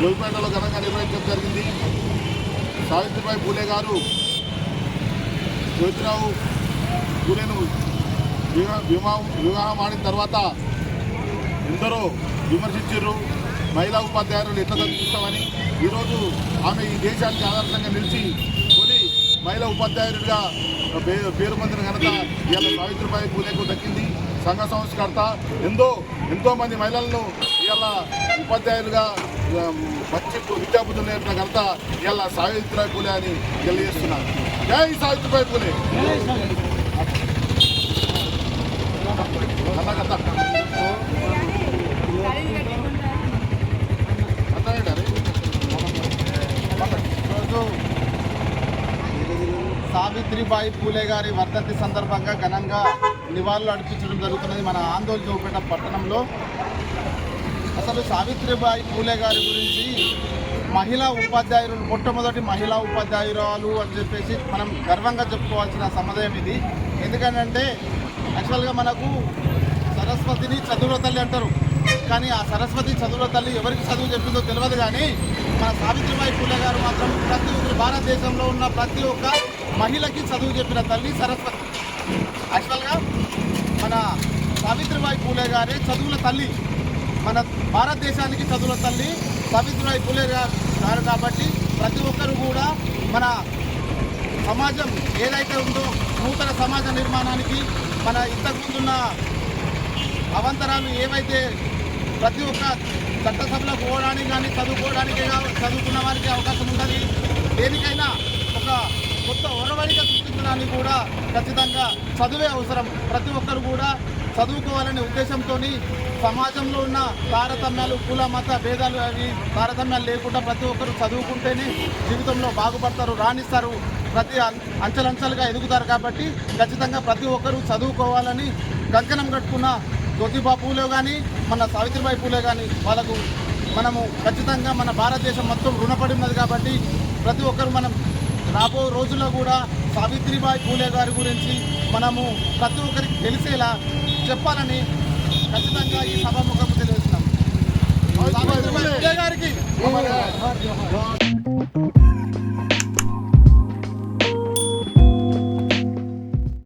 జోగిపేటలో ఘనంగా నిర్వహించడం జరిగింది. సావిత్రిబాయి పూలే గారు జ్యోతిరావు పూలేను వివాహం వివాహం ఆడిన తర్వాత ఎందరో విమర్శించారు మహిళా ఉపాధ్యాయులు ఎట్లా చదివిస్తామని ఈరోజు ఆమె ఈ దేశానికి ఆదర్శంగా నిలిచి తొలి మహిళా ఉపాధ్యాయుడిగా పే- పేరు పొందిన ఘనత ఇవాళ సావిత్రిబాయి పూలేకు దక్కింది. సంఘ సంస్కర్త. ఎంతో ఎంతో మంది మహిళలను ఇవాళ ఉపాధ్యాయులుగా మంచి విద్యాబుద్ధులు నేర్పిన ఘనత ఇవాళ సావిత్రిబాయి పూలే అని తెలియజేస్తున్నారు. జై సావిత్రిబాయి పూలే! సావిత్రిబాయి పూలే గారి వర్ధంతి సందర్భంగా ఘనంగా నివాళులు అర్పించడం జరుగుతున్నది మన ఆందోళన చూపేట పట్టణంలో. అసలు సావిత్రిబాయి పూలే గారి గురించి మహిళా ఉపాధ్యాయులు మొట్టమొదటి మహిళా ఉపాధ్యాయురాలు అని చెప్పేసి మనం గర్వంగా చెప్పుకోవాల్సిన సముదాయం ఇది. ఎందుకంటే యాక్చువల్గా మనకు సరస్వతిని చదువుల తల్లి అంటారు. కానీ ఆ సరస్వతి చదువుల తల్లి ఎవరికి చదువు చెప్పిందో తెలియదు కానీ మన సావిత్రిబాయి పూలే గారు మాత్రం ప్రతి ఒక్కరు భారతదేశంలో ఉన్న ప్రతి ఒక్క మహిళకి చదువు చెప్పిన తల్లి సరస్వతి. యాక్చువల్గా మన సావిత్రిబాయి పూలే గారే చదువుల తల్లి. మన భారతదేశానికి చదువుల తల్లి సావిత్రిబాయి పూలే గారు గారు కాబట్టి ప్రతి ఒక్కరు కూడా మన సమాజం ఏదైతే ఉందో నూతన సమాజ నిర్మాణానికి మన ఇంతకుముందున్న అవంతరాలు ఏవైతే ప్రతి ఒక్క చట్టసభలో పోవడానికి కానీ చదువుకోవడానికి చదువుకున్న వారికి అవకాశం ఉంటుంది దేనికైనా ఒక కొత్త ఒరవడిక సృష్టించడానికి కూడా ఖచ్చితంగా చదువే అవసరం. ప్రతి ఒక్కరు కూడా చదువుకోవాలనే ఉద్దేశంతో సమాజంలో ఉన్న తారతమ్యాలు కుల మత భేదాలు అవి తారతమ్యాలు లేకుండా ప్రతి ఒక్కరు చదువుకుంటేనే జీవితంలో బాగుపడతారు రాణిస్తారు. ప్రతి అంచెలంచెలుగా ఎదుగుతారు కాబట్టి ఖచ్చితంగా ప్రతి ఒక్కరూ చదువుకోవాలని కంకణం కట్టుకున్న జ్యోతిబా పూలే కానీ మన సావిత్రిబాయి పూలే కానీ వాళ్ళకు మనము ఖచ్చితంగా మన భారతదేశం మొత్తం రుణపడి ఉన్నది కాబట్టి ప్రతి ఒక్కరు మనం రాబో రోజుల్లో కూడా సావిత్రిబాయి పూలే గారి గురించి మనము ప్రతి ఒక్కరికి తెలిసేలా చెప్పాలని ఖచ్చితంగా ఈ సభాముఖం తెలియజేస్తున్నాం. సావిత్రిబాయి పూలే గారికి.